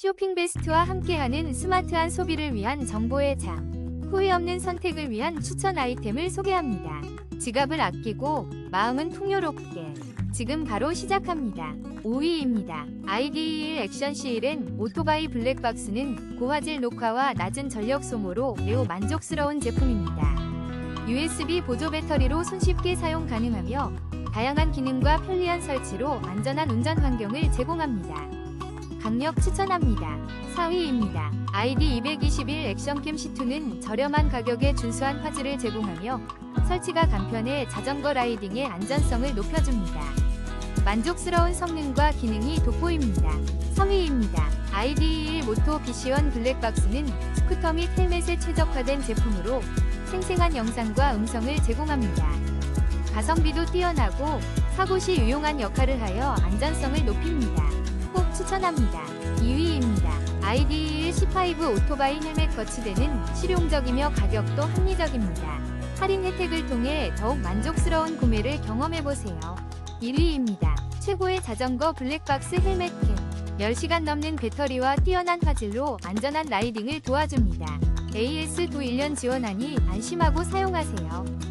쇼핑 베스트와 함께하는 스마트한 소비를 위한 정보의 장. 후회 없는 선택을 위한 추천 아이템을 소개합니다. 지갑을 아끼고 마음은 풍요롭게. 지금 바로 시작합니다. 5위입니다. ID1 액션 C1N 오토바이 블랙박스는 고화질 녹화와 낮은 전력 소모로 매우 만족스러운 제품입니다. USB 보조 배터리로 손쉽게 사용 가능하며 다양한 기능과 편리한 설치로 안전한 운전 환경을 제공합니다. 강력 추천합니다. 4위입니다. ID221 액션캠 C2는 저렴한 가격에 준수한 화질을 제공하며 설치가 간편해 자전거 라이딩의 안전성을 높여줍니다. 만족스러운 성능과 기능이 돋보입니다. 3위입니다. ID1 모토 BC1 블랙박스는 스쿠터 및 헬멧에 최적화된 제품으로 생생한 영상과 음성을 제공합니다. 가성비도 뛰어나고 사고 시 유용한 역할을 하여 안전성을 높입니다. 꼭 추천합니다. 2위입니다. ID1 C5 오토바이 헬멧 거치대는 실용적이며 가격도 합리적입니다. 할인 혜택을 통해 더욱 만족스러운 구매를 경험해보세요. 1위입니다. 최고의 자전거 블랙박스 헬멧캠. 10시간 넘는 배터리와 뛰어난 화질로 안전한 라이딩을 도와줍니다. AS 도 1년 지원하니 안심하고 사용하세요.